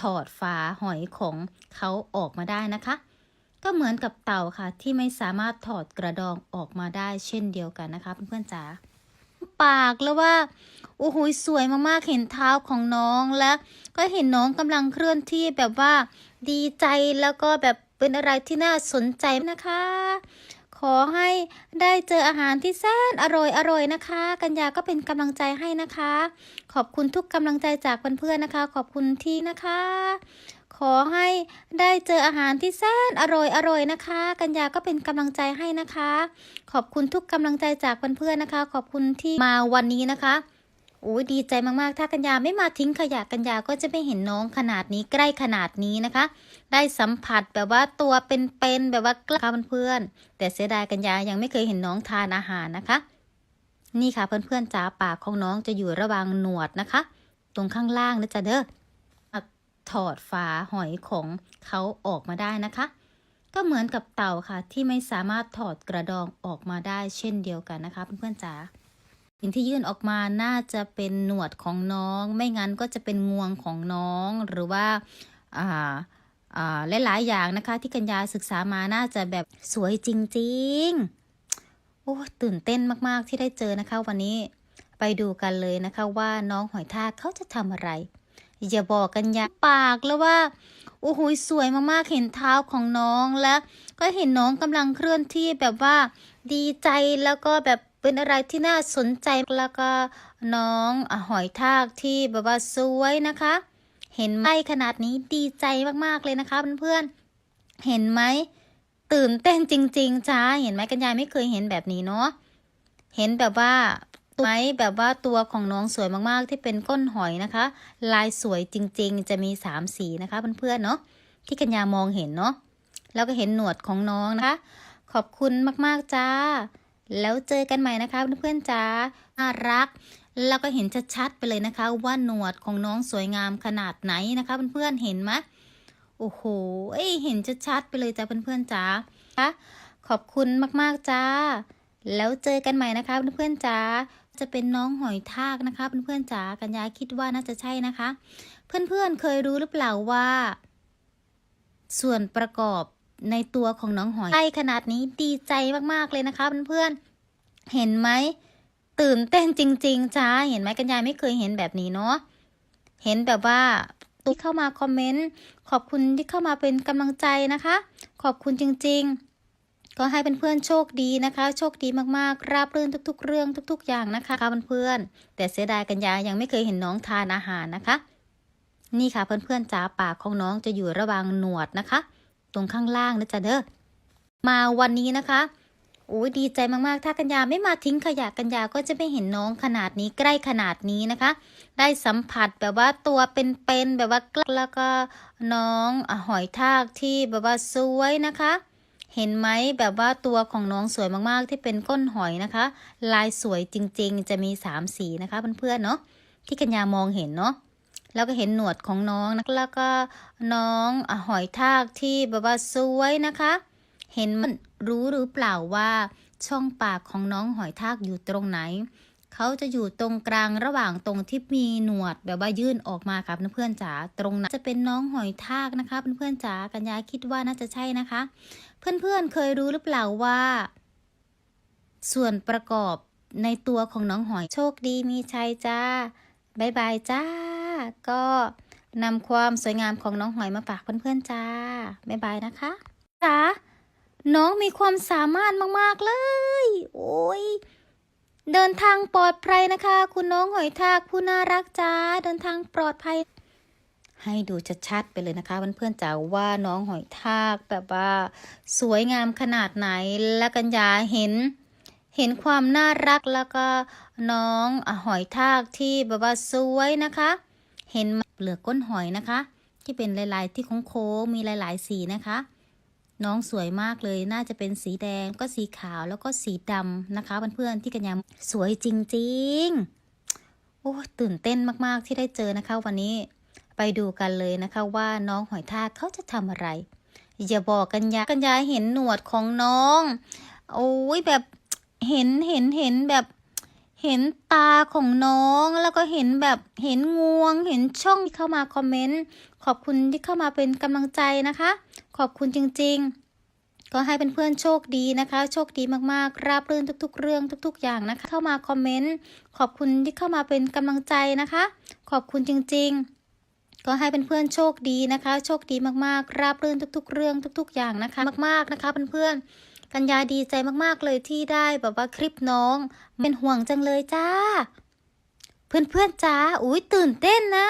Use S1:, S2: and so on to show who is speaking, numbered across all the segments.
S1: ถอดฝาหอยของเขาออกมาได้นะคะ ก็เหมือนกับเต่าค่ะ ที่ไม่สามารถถอดกระดองออกมาได้เช่นเดียวกันนะคะเพื่อนๆจ๋าปากแล้วว่าโอ้โหสวยมากๆเห็นเท้าของน้องและก็เห็นน้องกำลังเคลื่อนที่แบบว่าดีใจแล้วก็แบบเป็นอะไรที่น่าสนใจนะคะ ขอให้ได้เจออาหารที่แสนอร่อยอร่อยนะคะ กัญญาก็เป็นกำลังใจให้นะคะ ขอบคุณทุกกำลังใจจากเพื่อนๆนะคะ ขอบคุณที่นะคะ ขอให้ได้เจออาหารที่แสนอร่อยอร่อยนะคะ กัญญาก็เป็นกำลังใจให้นะคะ ขอบคุณทุกกำลังใจจากเพื่อนๆนะคะ ขอบคุณที่มาวันนี้นะคะ โอ้ดีใจมากๆ ถ้ากัญญาไม่มาทิ้งขยะกัญญาก็จะไม่เห็นน้องขนาดนี้ใกล้ขนาดนี้นะคะ ได้สัมผัสแบบว่าตัวเป็นๆแบบว่าใกล้ค่ะเพื่อนๆแต่เสียดายกัญญายังไม่เคยเห็นน้องทานอาหารนะคะ นี่ค่ะเพื่อนๆจ๋าปากของน้องจะอยู่ระหว่างหนวดนะคะ ตรงข้างล่างนะจ๊ะเด้อถอดฝาหอยของเขาออกมาได้นะคะ ก็เหมือนกับเต่าค่ะที่ไม่สามารถถอดกระดองออกมาได้เช่นเดียวกันนะคะ เพื่อนๆจ๋า สิ่งที่ยื่นออกมาน่าจะเป็นหนวดของน้อง ไม่งั้นก็จะเป็นงวงของน้องหรือว่าอ่าอ่าหลายๆอย่างนะคะ ที่กัญญาศึกษามาน่าจะแบบสวยจริง ๆ โอ้ตื่นเต้นมากๆที่ได้เจอนะคะ วันนี้ไปดูกันเลยนะคะว่าน้องหอยทากเขาจะทำอะไร อย่าบอกกัญญาปากแล้วว่าโอ้โหสวยมากๆเห็นเท้าของน้องและก็เห็นน้องกำลังเคลื่อนที่แบบว่า ดีใจแล้วก็แบบเป็นอะไรที่น่าสนใจแล้วก็น้องอหอยทากที่แบบว่าสวยนะคะ เห็นไหมขนาดนี้ดีใจมากๆเลยนะคะเพื่อนๆเห็นไหมตื่นเต้นจริง ๆจ้าเห็นไหมกันยายไม่เคยเห็นแบบนี้เนาะเห็นแบบว่าตัวไหมแบบว่าตัวของน้องสวยมากๆ ที่เป็นก้นหอยนะคะ ลายสวยจริง ๆ จะมีสามสีนะคะเพื่อนๆเนาะที่กัญญามองเห็นเนาะแล้วก็เห็นหนวดของน้องนะคะ ขอบคุณมากๆจ้า แล้วเจอกันใหม่นะคะเพื่อนๆจ้าน่ารัก แล้วก็เห็นชัดๆไปเลยนะคะ ว่าหนวดของน้องสวยงามขนาดไหนนะคะเพื่อนๆเห็นไหมโอ้โหเห็นชัดๆไปเลยจ้าเพื่อนๆจ้าขอบคุณมากๆจ้า แล้วเจอกันใหม่นะคะเพื่อนๆจ้าจะเป็นน้องหอยทากนะคะเพื่อนๆจ๋ากัญญาคิดว่าน่าจะใช่นะคะ เพื่อนๆเคยรู้หรือเปล่าว่า ส่วนประกอบ ในตัวของน้องหอยใช่ขนาดนี้ดีใจมากๆเลยนะคะเพื่อนๆเห็นไหมตื่นเต้นจริง ๆจ้าเห็นไหมกันยายไม่เคยเห็นแบบนี้เนาะเห็นแบบว่าที่เข้ามาคอมเมนต์ขอบคุณที่เข้ามาเป็นกำลังใจนะคะ ขอบคุณจริง ๆ ก็ให้เพื่อนๆโชคดีนะคะ โชคดีมากๆ ราบรื่นทุก ๆ เรื่องทุก ๆ อย่างนะคะเพื่อนๆแต่เสียดายกันยายังไม่เคยเห็นน้องทานอาหารนะคะ นี่ค่ะเพื่อนๆจ๋าปากของน้องจะอยู่ระหว่างหนวดนะคะ ตรงข้างล่างนะจ๊ะเด้อมาวันนี้นะคะโอ้ยดีใจมาก ๆ ถ้ากัญญาไม่มาทิ้งขยะกัญญาก็จะไม่เห็นน้องขนาดนี้ใกล้ขนาดนี้นะคะ ได้สัมผัสแบบว่าตัวเป็นๆแบบว่ากล้แล้วก็น้องอหอยทากที่แบบว่าสวยนะคะ เห็นไหมแบบว่าตัวของน้องสวยมากๆ ที่เป็นก้นหอยนะคะ ลายสวยจริงๆ จะมีสามสีนะคะเพื่อนๆเนาะที่กัญญามองเห็นเนาะ แล้วก็เห็นหนวดของน้องนะแล้วก็น้องอหอยทากที่แบบว่าสวยนะคะ เห็นมันรู้หรือเปล่าว่าช่องปากของน้องหอยทากอยู่ตรงไหน เขาจะอยู่ตรงกลางระหว่างตรงที่มีหนวดแบบว่ายื่นออกมาครับเพื่อนๆจ๋าตรงนั้นจะเป็นน้องหอยทากนะคะเพื่อนๆจ๋ากัญญาคิดว่าน่าจะใช่นะคะ เพื่อนๆเคยรู้หรือเปล่าว่า ส่วนประกอบในตัวของน้องหอยโชคดีมีชัยจ้าบายบายจ้า ก็นำความสวยงามของน้องหอยมาฝากเพื่อนๆจ้า บ๊ายบายนะคะจ้าน้องมีความสามารถมากๆเลย โอ้ย เดินทางปลอดภัยนะคะ คุณน้องหอยทากผู้น่ารักจ้า เดินทางปลอดภัย ให้ดูชัดๆไปเลยนะคะเพื่อนๆจ๋าว่าน้องหอยทากแบบว่าสวยงามขนาดไหน และกัญญาเห็นเห็นความน่ารักแล้วก็น้องหอยทากที่แบบว่าสวยนะคะ เห็นเปลือกก้นหอยนะคะ ที่เป็นลายๆที่โค้งๆมีหลายๆ สีนะคะ น้องสวยมากเลยน่าจะเป็นสีแดงก็สีขาวแล้วก็สีดำนะคะเพื่อนๆที่กัญญาสวยจริงๆโอ้ตื่นเต้นมากๆที่ได้เจอนะคะ วันนี้ไปดูกันเลยนะคะว่าน้องหอยทากเขาจะทำอะไร อย่าบอกกัญญากัญญาเห็นหนวดของน้อง โอ้ยแบบเห็นเห็นเห็นแบบ เห็นตาของน้องแล้วก็เห็นแบบเห็นงวง เห็นช่องที่เข้ามาคอมเมนต์ขอบคุณที่เข้ามาเป็นกำลังใจนะคะ ขอบคุณจริง ๆ ก็ให้เป็นเพื่อนๆโชคดีนะคะ โชคดีมากๆ ราบรื่นทุก ๆ เรื่องทุก ๆ อย่างนะคะ เข้ามาคอมเมนต์ขอบคุณที่เข้ามาเป็นกำลังใจนะคะ ขอบคุณจริง ๆก็ให้เป็นเพื่อนๆโชคดีนะคะ โชคดีมากๆ ราบรื่นทุก ๆ เรื่องทุก ๆ อย่างนะคะ มาก ๆนะคะเพื่อนๆ กัญญาดีใจมากๆเลยที่ได้แบบว่าคลิปน้อง เป็นห่วงจังเลยจ้า เพื่อนๆจ้าอุ้ยตื่นเต้นนะ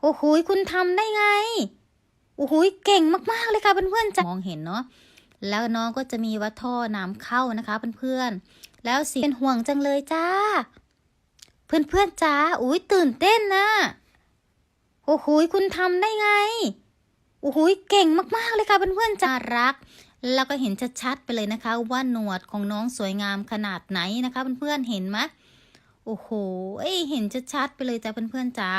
S1: โอ้โหยคุณทำได้ไงโอ้โหยเก่งมากๆเลยค่ะเพื่อนๆจ้ามองเห็นเนาะแล้วน้องก็จะมีว่าท่อน้ำเข้านะคะเพื่อนๆแล้วสีเป็นห่วงจังเลยจ้า เพื่อนๆจ้าอุ้ยตื่นเต้นนะโอ้โหยคุณทำได้ไงโอ้โหยเก่งมากๆเลยค่ะเพื่อนๆจ้ารัก แล้วก็เห็นชัดๆไปเลยนะคะ ว่าหนวดของน้องสวยงามขนาดไหนนะคะเพื่อนๆเห็นไหมโอ้โหเอ้ยเห็นชัดๆไปเลยจ้าเพื่อนๆจ้า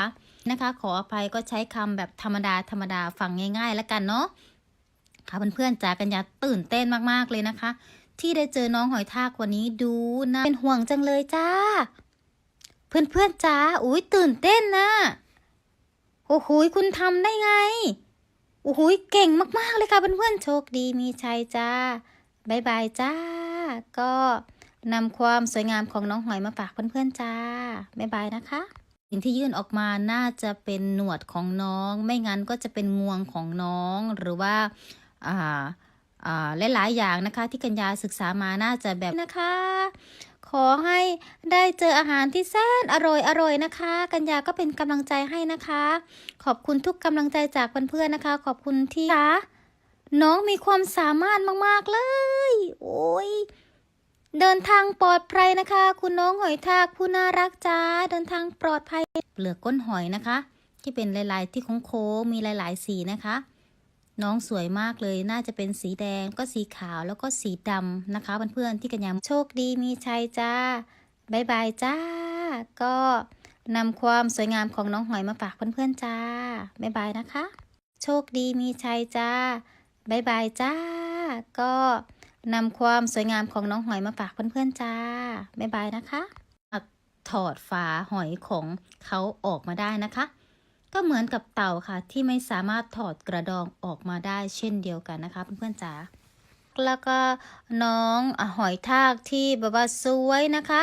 S1: นะคะ ขออภัยก็ใช้คำแบบธรรมดาธรรมดาฟังง่าย ๆ แล้วกันเนาะค่ะเพื่อนๆจ้ากัญญาตื่นเต้นมากๆเลยนะคะ ที่ได้เจอน้องหอยทากวันนี้ดูนะเป็นห่วงจังเลยจ้า เพื่อนๆจ้าอุ้ยตื่นเต้นนะโอ้โหคุณทำได้ไง โอ้โหเก่งมาก ๆ เลยค่ะเพื่อนๆโชคดีมีชัยจ้าบายบายจ้า ก็นำความสวยงามของน้องหอยมาฝากเพื่อนๆจ้าบายบายนะคะ สิ่งที่ยื่นออกมาน่าจะเป็นหนวดของน้อง ไม่งั้นก็จะเป็นงวงของน้องหรือว่าอ่าอ่าหลายๆอย่างนะคะที่กัญญาศึกษามาน่าจะแบบนะคะ อให้ได้เจออาหารที่แสนอร่อยอร่อยนะคะ กัญญาก็เป็นกำลังใจให้นะคะ ขอบคุณทุกกำลังใจจากเพื่อนๆนะคะ ขอบคุณที่คะน้องมีความสามารถมากๆเลย โอ้ยเดินทางปลอดภัยนะคะ คุณน้องหอยทากผู้น่ารักจ้าเดินทางปลอดภัยเปลือกก้นหอยนะคะ ที่เป็นลายๆที่โค้งๆมีหลายๆสีนะคะ น้องสวยมากเลย น่าจะเป็นสีแดงก็สีขาวแล้วก็สีดำนะคะเพื่อนๆที่กัญญาโชคดีมีชัยจ้าบายบายจ้า ก็นำความสวยงามของน้องหอยมาฝากเพื่อนๆจ้าบายบายนะคะ โชคดีมีชัยจ้าบายบายจ้า ก็นำความสวยงามของน้องหอยมาฝากเพื่อนๆจ้าบายบายนะคะถอดฝาหอยของเขาออกมาได้นะคะ ก็เหมือนกับเต่าค่ะ ที่ไม่สามารถถอดกระดองออกมาได้เช่นเดียวกันนะคะเพื่อนๆจ๋าแล้วก็น้องอหอยทากที่แบบว่าสวยนะคะ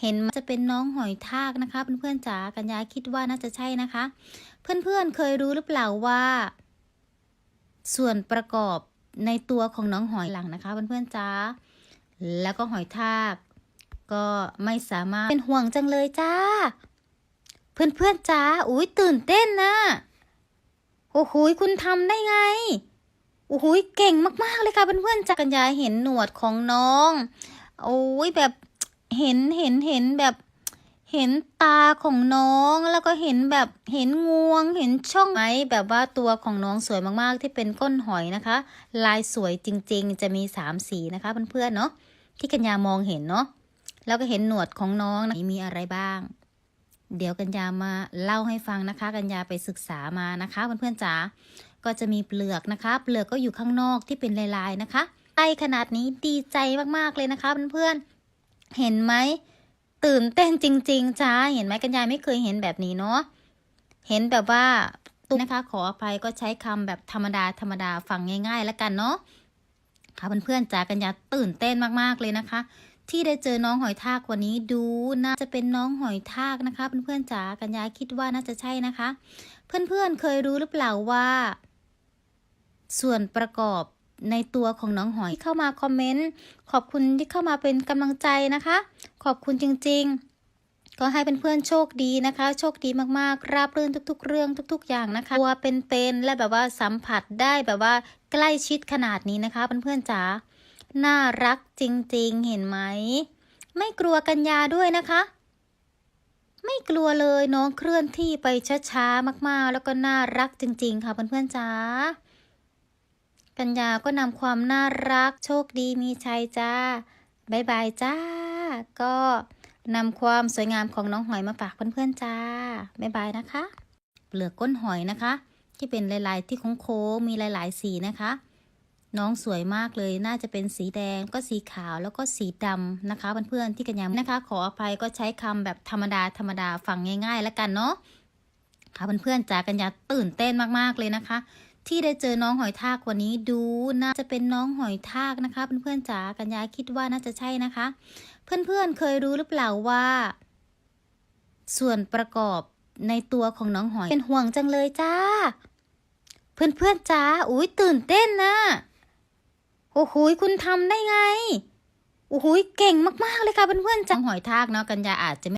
S1: เห็นมันจะเป็นน้องหอยทากนะคะเพื่อนๆจ๋ากัญญาคิดว่าน่าจะใช่นะคะ เพื่อนๆเคยรู้หรือเปล่าว่า ส่วนประกอบในตัวของน้องหอยหลังนะคะเพื่อนๆจ๋าแล้วก็หอยทาก ก็ไม่สามารถเป็นห่วงจังเลยจ้า เพื่อนๆจ้าอุ้ยตื่นเต้นนะโอ้โหคุณทำได้ไงโอ้โหเก่งมากๆเลยค่ะเพื่อนๆจ้ากัญญาเห็นหนวดของน้องโอ้ยแบบเห็นเห็นเห็นแบบเห็นตาของน้องแล้วก็เห็นแบบเห็นงวง เห็นช่องไหมแบบว่าตัวของน้องสวยมากๆ ที่เป็นก้นหอยนะคะ ลายสวยจริงๆ จะมีสามสีนะคะเพื่อนๆเนาะที่กัญญามองเห็นเนาะแล้วก็เห็นหนวดของน้องนะมีอะไรบ้าง เดี๋ยวกัญญามาเล่าให้ฟังนะคะ กัญญาไปศึกษามานะคะเพื่อนๆจ๋าก็จะมีเปลือกนะคะ เปลือกก็อยู่ข้างนอกที่เป็นลายๆนะคะไอขนาดนี้ดีใจมากๆเลยนะคะเพื่อนๆเห็นไหมตื่นเต้นจริง ๆจ้าเห็นไหมกัญญาไม่เคยเห็นแบบนี้เนาะเห็นแบบว่าตุ๊นะคะ ขออภัยก็ใช้คำแบบธรรมดาธรรมดาฟังง่าย ๆ แล้วกันเนาะค่ะเพื่อนๆจ๋ากัญญาตื่นเต้นมากๆเลยนะคะ ที่ได้เจอน้องหอยทากวันนี้ดูน่าจะเป็นน้องหอยทากนะคะเพื่อนๆจ๋ากัญญาคิดว่าน่าจะใช่นะคะ เพื่อนๆเคยรู้หรือเปล่าว่า ส่วนประกอบในตัวของน้องหอยที่เข้ามาคอมเมนต์ขอบคุณที่เข้ามาเป็นกำลังใจนะคะ ขอบคุณจริง ๆ ก็ให้เป็นเพื่อนๆโชคดีนะคะ โชคดีมากๆ ราบรื่นทุก ๆ เรื่องทุก ๆ อย่างนะคะตัวเป็นๆและแบบว่าสัมผัสได้แบบว่าใกล้ชิดขนาดนี้นะคะเพื่อนๆจ๋า น่ารักจริงๆ เห็นไหม ไม่กลัวกัญญาด้วยนะคะ ไม่กลัวเลยน้องเคลื่อนที่ไปช้าๆมากๆ แล้วก็น่ารักจริง ๆ ค่ะเพื่อนๆจ้ากัญญาก็นำความน่ารักโชคดีมีชัยจ้าบายบายจ้า ก็นำความสวยงามของน้องหอยมาฝากเพื่อนๆจ้าบายบายนะคะ เปลือกก้นหอยนะคะ ที่เป็นลายๆที่โค้งๆมีหลายๆสีนะคะ น้องสวยมากเลย น่าจะเป็นสีแดงก็สีขาวแล้วก็สีดำนะคะเพื่อนๆที่กัญญานะคะ ขออภัยก็ใช้คำแบบธรรมดาธรรมดาฟังง่าย ๆ แล้วกันเนาะค่ะเพื่อนๆจากัญญาตื่นเต้นมากๆเลยนะคะ ที่ได้เจอน้องหอยทากวันนี้ดูน่าจะเป็นน้องหอยทากนะคะ เพื่อนๆจ๋ากัญญาคิดว่าน่าจะใช่นะคะ เพื่อนๆเคยรู้หรือเปล่าว่า ส่วนประกอบในตัวของน้องหอยเป็นห่วงจังเลยจ้า เพื่อนๆจ้าอุ้ยตื่นเต้นนะ โอ้โหคุณทำได้ไงโอ้โหเก่งมากๆเลยค่ะเพื่อนๆจังหอยทากเนาะกัญญาอาจจะ